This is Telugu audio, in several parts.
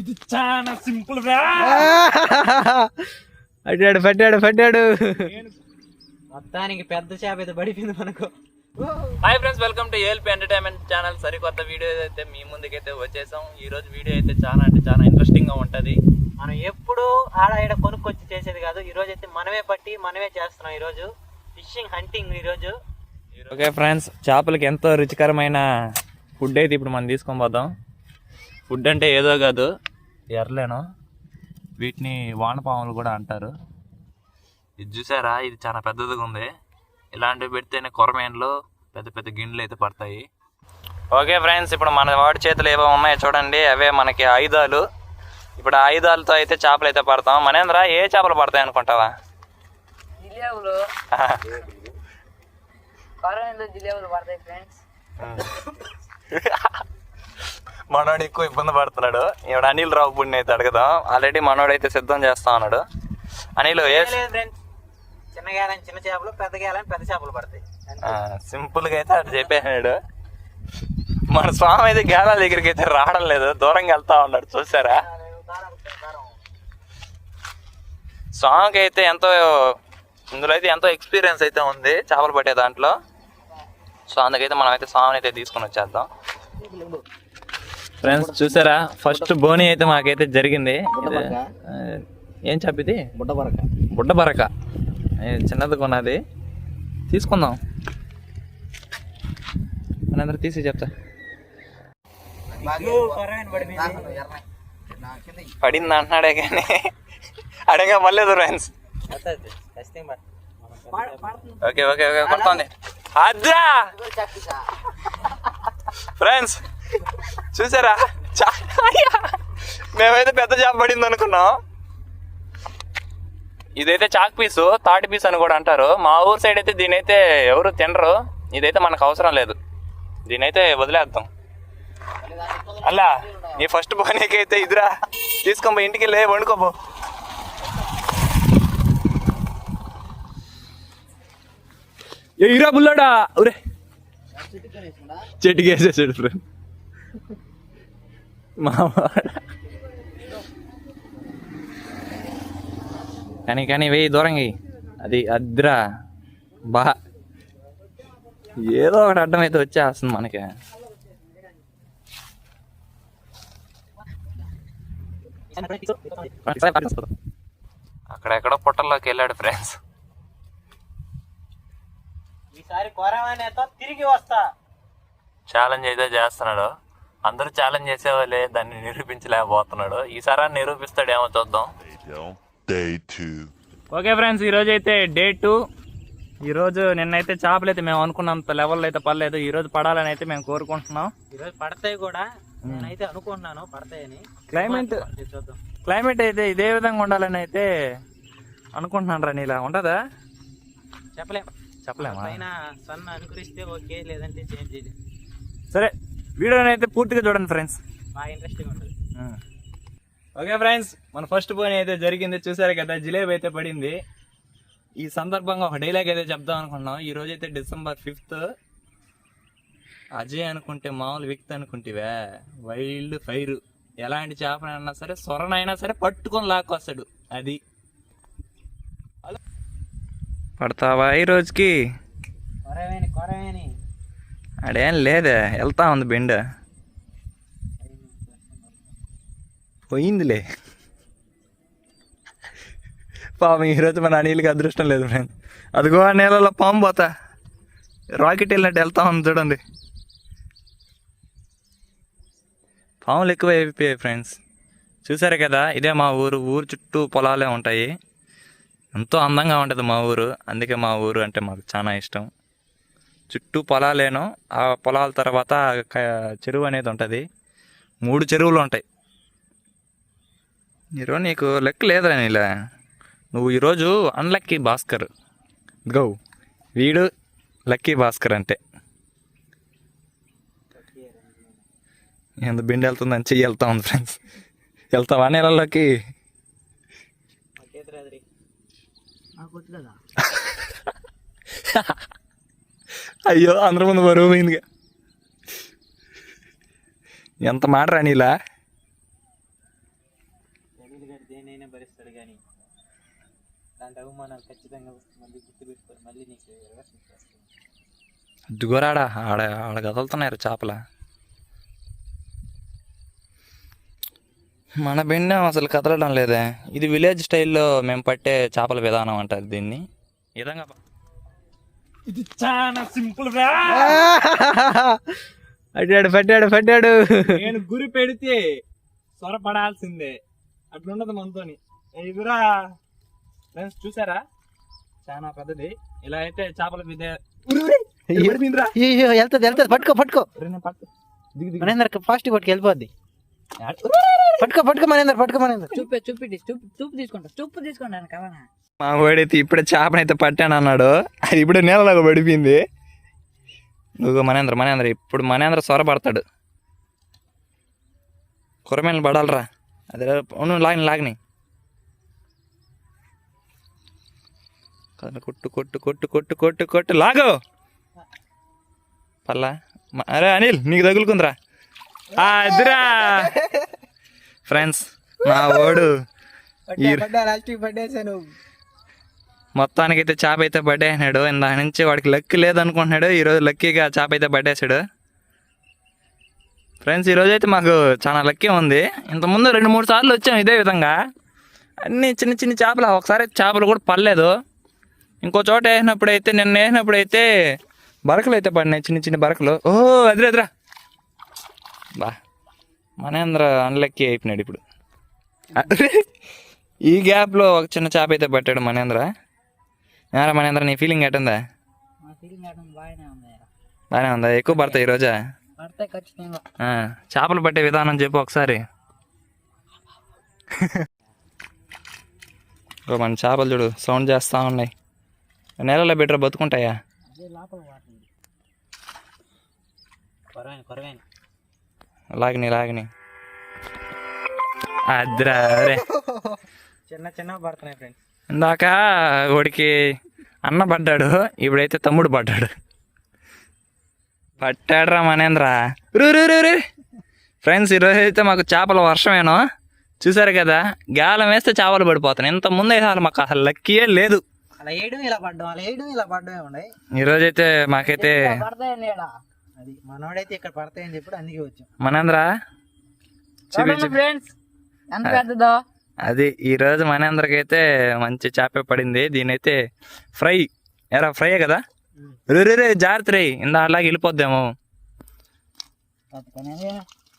ఇది చాలా సింపుల్ పట్టాడు పట్టాడు పట్టాడు మొత్తానికి పెద్ద చేప అయితే పడిపోయింది మనకు. Hi friends welcome to ALP entertainment channel సరికొత్త వీడియో అయితే మీ ముందుకైతే వచ్చేసాం. ఈ రోజు వీడియో అయితే చాలా అంటే చాలా ఇంట్రెస్టింగ్గా ఉంటది. మనం ఎప్పుడు ఆడ ఈడ కొనుక్కొచ్చి చేసేది కాదు. ఈ రోజు అయితే మనమే పట్టి మనమే చేస్తున్నాం ఈ రోజు. ఫిషింగ్ హంటింగ్ ఈ రోజు. ఓకే ఫ్రెండ్స్ చేపలకి ఎంతో రుచికరమైన ఫుడ్ అయితే ఇప్పుడు మనం తీసుకొని పోదాం. ఫుడ్ అంటే ఏదో కాదు. ఎర్రలేను? వీటిని వానపాములు కూడా అంటారు. ఇది చూసారా? ఇది చాలా పెద్దదిగా ఉంది. ఇలాంటివి పెడితేనే కొరమేన్లు పెద్ద పెద్ద గిన్నెలు అయితే పడతాయి. ఓకే ఫ్రెండ్స్ ఇప్పుడు మన వాడి చేతులు ఏవో ఉన్నాయో చూడండి. అవే మనకి ఆయుధాలు. ఇప్పుడు ఆయుధాలతో అయితే చేపలు అయితే పడతాం. మనేంద్ర ఏ చేపలు పడతాయి అనుకుంటావా? జిలేబులు. పడతాయి ఫ్రెండ్స్. మనోడు ఎక్కువ ఇబ్బంది పడుతున్నాడు. ఇప్పుడు అనిల్ రావు పుణ్య అయితే అడుగుదాం. ఆల్రెడీ మనోడు అయితే సిద్ధం చేస్తా ఉన్నాడు. అనిల్ ఏ చిన్న గేలని చిన్న చేపలు పెద్ద గేలని పెద్ద చేపలు పడతాయి. సింపుల్గా అయితే అటు చెప్పేసాడు మన స్వామి అయితే గేలాల దగ్గరికి అయితే రావడం లేదు. దూరంగా వెళ్తా ఉన్నాడు. చూసారా? స్వామికి అయితే ఎంతో ఇందులో అయితే ఎంతో ఎక్స్పీరియన్స్ అయితే ఉంది చేపలు పట్టే దాంట్లో. సో అందుకైతే మనం అయితే స్వామిని అయితే తీసుకొని వచ్చేద్దాం. ఫ్రెండ్స్ చూసారా? ఫస్ట్ బోని అయితే మాకైతే జరిగింది. ఏం చెప్పిది బుడ్డ బరక. చిన్నది కొన్నది. తీసుకుందాం. మనందరూ తీసి చెప్తా. పడింది అంటున్నాడే కానీ. అడగా పర్లేదు ఫ్రెండ్స్ ఓకే ఓకే ఓకే కొడుతోంది. అద్దా! ఫ్రెండ్స్ చూసారా. మేమైతే పెద్ద చేప పడింది అనుకున్నాం. ఇదైతే చాక్ పీసు తాటి పీస్ అని కూడా అంటారు. మా ఊరు సైడ్ అయితే దీని అయితే ఎవరు తినరు. ఇదైతే మనకు అవసరం లేదు. దీనైతే వదిలేద్దాం. అలా నీ ఫస్ట్ పోనీకి అయితే ఇదిరా. తీసుకోబో ఇంటికి వెళ్ళి వండుకోబో ఏ ఇరా బుల్లోడా ఒరే చెట్టుకి వేసేసాడు ఫ్రెండ్. కానీ కానీ వెయ్యి దూరంగా. అది అద్రా. బా. ఏదో ఒకటి అడ్డం అయితే వచ్చేస్తుంది మనకి. అక్కడెక్కడో పుట్టల్లోకి వెళ్ళాడు ఫ్రెండ్స్. ఈసారి తిరిగి వస్తా. ఛాలెంజ్ అయితే చేస్తున్నాడు. అందరూ ఛాలెంజ్ చేసేవాళ్ళే దాన్ని నిరూపించలేకపోతున్నాడు. ఈసారి నిరూపిస్తాడు ఏమో చూద్దాం. ఓకే ఫ్రెండ్స్ ఈరోజు అయితే డే టూ ఈరోజు నిన్నైతే చేపలు అయితే మేము అనుకున్నంత లెవెల్ అయితే పడలేదు. ఈరోజు పడాలని అయితే మేము కోరుకుంటున్నాం. ఈరోజు పడతాయి కూడా. నేనైతే అనుకుంటున్నాను పడతాయని. క్లైమేట్ చూద్దాం. క్లైమేట్ అయితే ఇదే విధంగా ఉండాలని అయితే అనుకుంటున్నాను రా నీలా. ఉంటుందా? చెప్పలేం. చెప్పలేమా? పైన సన్న అనుకరిస్తే ఓకే లేదంటే చేంజ్ సరే వీడియోని అయితే పూర్తిగా చూడండి ఫ్రెండ్స్ బాగా ఇంట్రెస్టింగ్ ఉంటుంది. ఓకే ఫ్రెండ్స్ మన ఫస్ట్ పోనీ అయితే జరిగింది. చూసారు కదా జిలేబీ అయితే పడింది. ఈ సందర్భంగా ఒక డైలాగ్ అయితే చెప్దాం అనుకున్నాం ఈ రోజు అయితే డిసెంబర్ ఫిఫ్త్ అజయ్ అనుకుంటే మామూలు వ్యక్తి అనుకుంటేవే. వైల్డ్ ఫైర్ ఎలాంటి చేపనైనా సరే సొరనైనా సరే పట్టుకొని లాక్కొస్తాడు. అది. పడతావా ఈ రోజుకి? కొరవేని కొరవేని అడేం లేదే వెళ్తా ఉంది బెండ. పోయిందిలే. పాపం ఈరోజు మన అనిల్కి అదృష్టం లేదు ఫ్రెండ్. అదిగో ఆ నేలలో పాము పోతా. రాకెట్ వెళ్ళినట్టు వెళ్తా ఉంది చూడండి. పాములు ఎక్కువ అయిపోయాయి ఫ్రెండ్స్. చూసారు కదా ఇదే మా ఊరు. ఊరు చుట్టూ పొలాలే ఉంటాయి. ఎంతో అందంగా ఉంటుంది మా ఊరు. అందుకే మా ఊరు అంటే మాకు చాలా ఇష్టం. చుట్టూ పొలాలేను. ఆ పొలాల తర్వాత చెరువు అనేది ఉంటుంది. మూడు చెరువులు ఉంటాయి. ఈరోజు నీకు లెక్క లేదురా నీలా. నువ్వు ఈరోజు అన్లక్కీ భాస్కర్. గో. వీడు లక్కీ భాస్కర్ అంటే. ఎంత బిండి వెళ్తుందని చెయ్యి వెళ్తా ఉంది ఫ్రెండ్స్ వెళ్తావా నీళ్ళలోకి? అయ్యో అందరి ముందు బరువు పోయిందిగా. ఎంత మాట రాని ఇలా ఆడ ఆడ కదులుతున్నారు చేపల. మన బెండం అసలు కదలడం లేదే. ఇది విలేజ్ స్టైల్లో మేము పట్టే చేపల విధానం అంటారు దీన్ని. విధంగా ఇది చాలా సింపుల్ పట్టాడు పట్టాడు పట్టాడు నేను గురి పెడితే స్వరపడాల్సిందే. అట్లుండదు మనతోని. ఎదురా ఫ్రెండ్స్ చూసారా? చాలా పెద్దది. ఇలా అయితే చేపల మీద వెళ్తుంది వెళ్తుంది. పట్టుకో పట్టుకో. పట్టు దిగు దిగు మనేందర్ ఫాస్ట్ పట్టుకు వెళ్ళిపోద్ది పట్టుకో పట్టుకో మనేందర్ పట్టుకో మనేందర్ చూపే చూపి చూపు చూపు తీసుకుంటా చూపు తీసుకుంటాను కదా మా వాడైతే ఇప్పుడే చేపనైతే పట్టాను అన్నాడు. అది ఇప్పుడే నీళ్ళలాగా పడిపోయింది. నువ్వు మనేంద్ర మనేంద్ర ఇప్పుడు మనేంద్ర సొరపడతాడు కూరమేలు పడాలరా. అదే నువ్వు లాగిని లాగిని. కొట్టు కొట్టు కొట్టు కొట్టు కొట్టు కొట్టు లాగు. పల్లా. అరే అనిల్ నీకు తగులుకుందిరా. అదిరా ఫ్రెండ్స్ మా ఓడు పట్టేసాను మొత్తానికైతే చేప అయితే పట్టేసినాడు ఇందా నుంచి వాడికి లక్కి లేదనుకుంటున్నాడు. ఈరోజు లక్కీగా చేప అయితే పట్టేశాడు ఫ్రెండ్స్ ఈరోజు అయితే మాకు చాలా లక్కీ ఉంది. ఇంతకుముందు రెండు మూడు సార్లు వచ్చాం ఇదే విధంగా. అన్ని చిన్న చిన్న చేపలు ఒకసారి చేపలు కూడా పడలేదు. ఇంకో చోట వేసినప్పుడు అయితే నిన్న వేసినప్పుడు అయితే బరకలు అయితే పడినాయి. చిన్న చిన్న బరకలు. ఓ అదిరా అదిరా. బా. మనేంద్ర అన్లక్కీ అయిపోయినాడు ఇప్పుడు. ఈ గ్యాప్లో ఒక చిన్న చేప అయితే పట్టాడు మనేంద్ర. ఏరా మనేంద్ర నీ ఫీలింగ్ ఎట్టుందా బాగానే ఉంది? ఎక్కువ పడతాయి ఈరోజా చేపలు పట్టే విధానం చెప్పు ఒకసారి. మన చేపలు చూడు సౌండ్ చేస్తూ ఉన్నాయి. నేలలో బెటర్ బతుకుంటాయా అదే లోపల వాటింది కొరవేను కొరవేను లాగిని లాగిని. అద్రా చిన్న చిన్న పడుతున్నాయి ఫ్రెండ్స్ ఇందాక వాడికి అన్న పడ్డాడు ఇప్పుడైతే తమ్ముడు పడ్డాడు. పట్టాడురా మనేంద్ర. రు రు రు రు. ఫ్రెండ్స్ ఈరోజు అయితే మాకు చేపల వర్షమేనో. చూసారు కదా గాలం వేస్తే చేపలు పడిపోతున్నాయి. ఇంత ముందు అయితే అసలు మాకు అసలు లక్కీయే లేదు. అలా వేయడం ఇలా పడ్డం అలా వేయడం ఇలా పడ్డమే ఉన్నాయి ఈరోజు అయితే మాకైతే అది మనోడైతే ఇక్కడ పడతాయని చెప్పి అందుకే వచ్చాం. మనేంద్ర? చూపి చూపి ఫ్రెండ్స్ ఎంత పెద్దదో. అది ఈరోజు మనేంద్రకి అయితే మంచి చేప పడింది. దీని అయితే ఫ్రై. ఎరా ఫ్రైయే కదా? రే రే రే జాగ్రత్త రే. ఇందా అలాగే వెళ్ళిపోద్దేమో.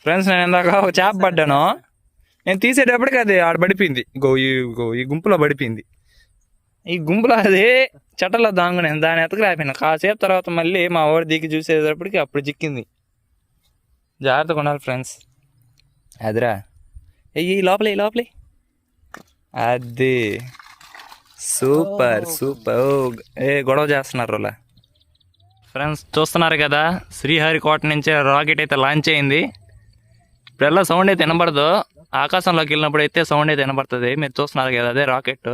ఫ్రెండ్స్ నేను ఇందాక ఒక చేప పడ్డాను. నేను తీసేటప్పటికి అది ఆడ పడిపోయింది. గో ఈ గో ఈ గుంపులో పడిపోయింది. ఈ గుంపులో అది చెట్టలో దాంగునేది దాని ఎతకలేకపోయినా కాసేపు తర్వాత మళ్ళీ మా వాడు దిగి చూసేటప్పటికి అప్పుడు చిక్కింది. జాగ్రత్తగా ఉండాలి ఫ్రెండ్స్. అదిరా. ఈ లోపల ఈ లోపలే. అది. Super super. ఓ, ఏ గొడవ చేస్తున్నారు ఫ్రెండ్స్ చూస్తున్నారు కదా శ్రీహరికోట నుంచి రాకెట్ అయితే లాంచ్ అయింది. ఇప్పుడల్లా సౌండ్ అయితే వినబడదు ఆకాశంలోకి వెళ్ళినప్పుడు అయితే సౌండ్ అయితే వినబడుతుంది. మీరు చూస్తున్నారు కదా అదే రాకెట్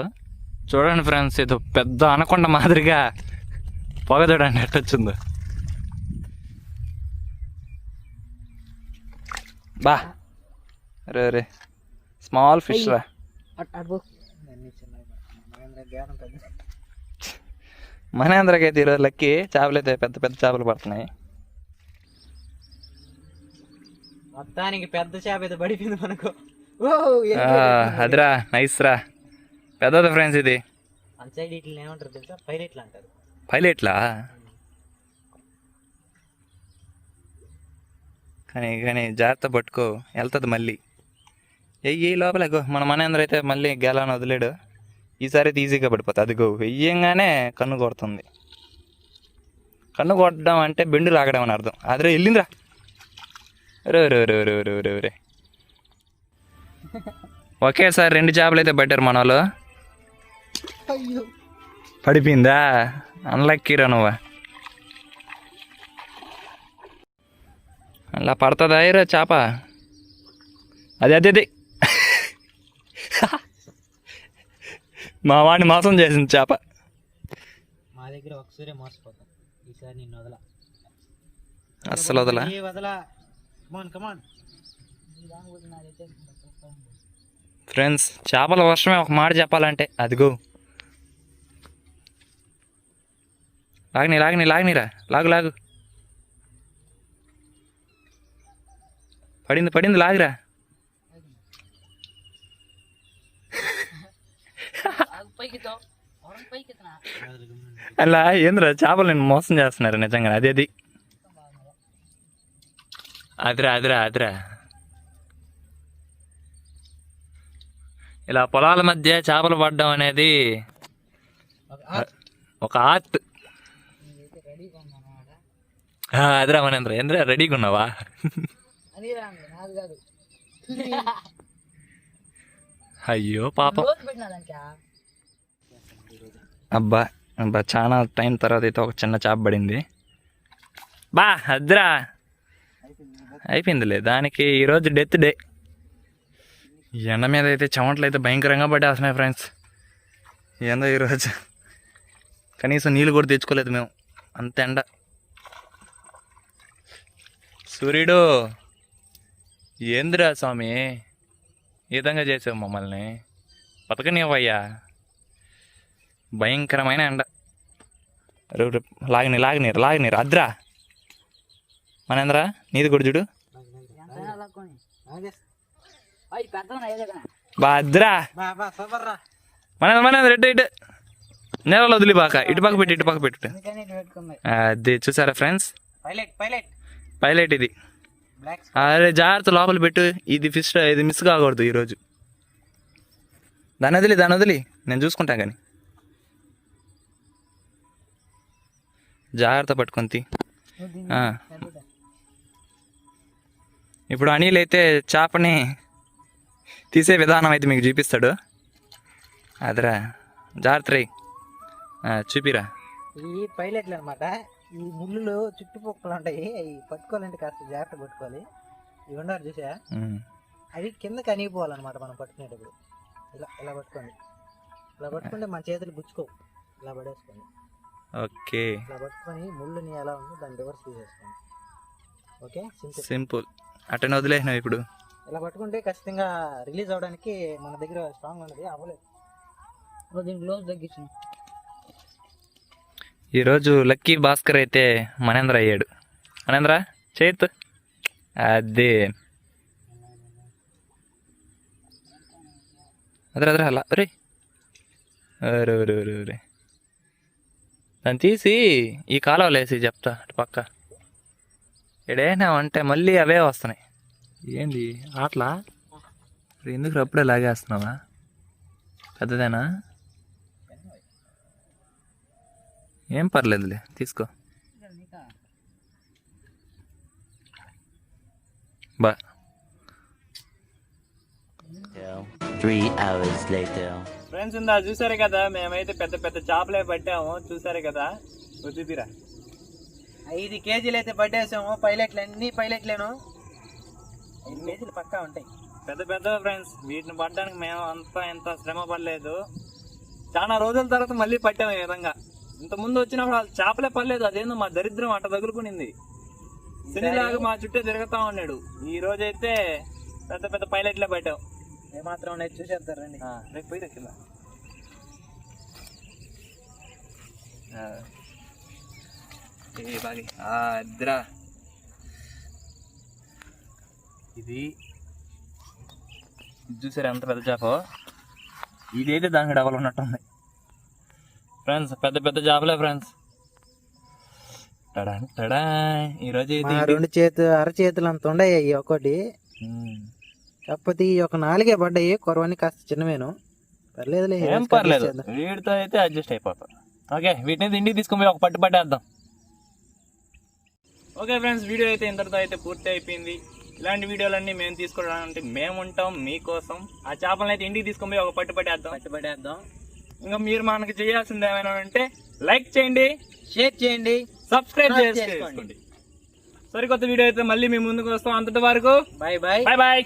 చూడండి ఫ్రెండ్స్ ఇది పెద్ద అనకొండ మాదిరిగా పొగ చూడండి ఎట్ట వచ్చిందో. బా. రే రే స్మాల్ ఫిష్ రా. అయితే ఈరోజు లక్కి చేపలు అయితే పెద్ద పెద్ద చేపలు పడుతున్నాయి. మొత్తానికి పెద్ద చేప అయితే పడిపోయింది మనకు. అదిరా నైస్ రా. పెద్దది ఫ్రెండ్స్ ఇది. పైలట్లు కానీ కానీ జాగ్రత్త పట్టుకో. వెళ్తుంది మళ్ళీ. వెయ్యి లోపల గో. మన మనేంద్ర అయితే మళ్ళీ గెలాన్ని వదిలేడు. ఈసారి అయితే ఈజీగా పడిపోతుంది అదిగో వెయ్యంగానే కన్ను కొడుతుంది. కన్ను కొట్టడం అంటే బెండు లాగడం అని అర్థం. అదిరే వెళ్ళిందిరా. రే రే రే రే రే రే రే. ఒకేసారి రెండు చేపలు అయితే పట్టారు మన వాళ్ళు పడిపోయిందా? అన్లక్కీరా నువ్వు. అలా పడుతుందా? ఇరా చేప. అది అది అది. మా వాడిని మోసం చేసింది చేప. మా దగ్గర ఒకసారి మోసపోతాం ఈసారి నిన్ను వదల. అస్సలు వదలా. ఏ వదల? కమాన్ కమాన్ ఫ్రెండ్స్ చేపల వర్షమే ఒక మాట చెప్పాలంటే. అదిగో. లాగని లాగని లాగనిరా. లాగు లాగు. పడింది పడింది లాగురా. అలా ఏంద్రా చేపలు నేను మోసం చేస్తున్నారు నిజంగా అది అది. అదిరా అదిరా అదిరా. ఇలా పొలాల మధ్య చేపలు పడడం అనేది ఒక ఆర్ట్ నేనైతే రెడీగా ఉన్నాను అన్నమాట. ఆ, అదిరా మనేంద్ర ఏంద్రా రెడీగా ఉన్నావా అయ్యో పాపం అబ్బా అబ్బా చాలా టైం తర్వాత అయితే ఒక చిన్న చేప పడింది బా అద్రా అయిపోయిందిలే దానికి ఈరోజు డెత్ డే ఈ ఎండ మీద అయితే చెమటలు అయితే భయంకరంగా పడేస్తున్నాయి ఫ్రెండ్స్ ఏందో ఈరోజు కనీసం నీళ్ళు కూడా తెచ్చుకోలేదు మేము అంత ఎండ సూర్యుడు ఏందిరా స్వామి? ఈ విధంగా చేసావు మమ్మల్ని? బతకనివ్వయ్యా. భయంకరమైన ఎండ. లాగని లాగనీరు లాగనీరు అద్రా. మనేంద్ర నీది కూడా చూడు. ఎంతైనా లాక్కొని అవి పెద్దగా ఏదైనా బా అద్రా. బా బా సూపర్ రా మనేంద్ర మనేంద్ర ఇటు ఇటు. నేలలో వదిలి బాక ఇటు పక్క పెట్టి ఇటు పక్క పెట్టు. అది చూసారా ఫ్రెండ్స్ పైలట్ పైలట్ పైలట్ ఇది. అరే జాగ్రత్త లోపల పెట్టు. ఇది ఫిష్ ఇది మిస్ కాకూడదు ఈరోజు. దాని వదిలి దాని వదిలి. నేను చూసుకుంటా కానీ జాగ్రత్త పట్టుకొని ఆ. ఇప్పుడు అనిల్ అయితే చేపని తీసే విధానం అయితే మీకు చూపిస్తాడు. అదరా. జాగ్రత్త రే చూపిరా. ఈ పైలట్లు అనమాట ఈ ముళ్ళు చుట్టుపక్కల ఉంటాయి అవి పట్టుకోవాలంటే కాస్త జాగ్రత్త పట్టుకోవాలి. ఇవి ఉన్నారు చూసా. అవి కిందకి అనిగిపోవాలన్నమాట మనం పట్టుకునేటప్పుడు. ఇలా ఇలా పట్టుకోండి. ఇలా పట్టుకుంటే మన చేతులు గుచ్చుకోవు. ఇలా పడేసుకోండి. ఓకే. ఇలా పట్టుకొని ముళ్ళుని ఎలా ఉందో దాన్ని రివర్స్ తీసేసుకోండి ఓకే? సింపుల్. సింపుల్. అటని వదిలేసినావు ఇప్పుడు? ఇలా పట్టుకుంటే ఖచ్చితంగా రిలీజ్ అవడానికి మన దగ్గర స్ట్రాంగ్ ఉన్నది. అవ్వలేదు. నువ్వు దీని గ్లోవ్స్ తగ్గించు ఈరోజు లక్కీ భాస్కర్ అయితే మనేంద్ర అయ్యాడు. మనేంద్ర చేత్. అదే. అదరా అదరా అలా. రే అరే అరే అరే అరే దాన్ని తీసి ఈ కాలవలేసి వేసి చెప్తా అటు పక్క. ఇడేనా అంటే మళ్ళీ అవే వస్తున్నాయి. ఏంది ఆటలా? ఎందుకు అప్పుడే లాగేస్తున్నావా? పెద్దదేనా? ఏం పర్లేదులే తీసుకో. బా. Three hours later. ఫ్రెండ్స్ ఇందా చూసారు కదా మేమైతే పెద్ద పెద్ద చేపలే పట్టాము చూసారు కదా? చూపిరా ఐదు కేజీలు అయితే పట్టేసాము పైలట్లు అన్ని పైలట్లేను. ఐదు కేజీలు పక్కా ఉంటాయి. పెద్ద పెద్ద ఫ్రెండ్స్ వీటిని పట్టడానికి మేము అంతా ఎంత శ్రమ పడలేదు. చాలా రోజుల తర్వాత మళ్ళీ పట్టాము ఈ విధంగా. ఇంత ముందు వచ్చినప్పుడు అసలు చేపలే పడలేదు. అదేందో మా దరిద్రం అట్ట తగులుకునింది. శనిలాగా మా చుట్టూ తిరుగుతా ఉన్నాడు. ఈ రోజు అయితే పెద్ద పెద్ద పైలట్లే పట్టాం ఏమాత్రం ఉన్నాయి చూసేస్తారు రండి. ఆ, రేపు పోయి కింద. ఏ బాగి అద్రా ఇది చూసారా ఎంత పెద్ద చేప? ఇదైతే దానికి డబల్ ఉన్నట్టుంది. ఫ్రెండ్స్ పెద్ద పెద్ద చేపలే ఫ్రెండ్స్ టడా టడా ఈరోజు ఇది- రెండు చేతు అర చేతులు అంత అవి ఒకటి. కాకపోతే ఈ ఒక నాలుగే పడ్డాయి కొరవని కాస్త చిన్నవేను. పర్లేదులే ఏం పర్లేదు. వీటితో అయితే అడ్జస్ట్ అయిపోతాం. ఓకే వీటిని ఇంటికి తీసుకొని ఒక పట్టు పట్టేద్దాం. ఓకే ఫ్రెండ్స్ వీడియో అయితే ఇంతటితో అయితే పూర్తి అయిపోయింది. ఇలాంటి వీడియోలన్నీ మేము తీసుకోవడానికి మేము ఉంటాం మీకోసం. ఆ చేపలను అయితే ఇంటికి తీసుకొని ఒక పట్టు పట్టేద్దాం. పట్టి పడేద్దాం ఇంకా మీరు మనకి చేయాల్సింది ఏమైనా ఉంటే లైక్ చేయండి షేర్ చేయండి సబ్స్క్రైబ్ చేసుకోండి. సరికొత్త వీడియో అయితే మళ్ళీ మీ ముందుకు వస్తాం. అంతటి వరకు బాయ్ బాయ్ బాయ్ బాయ్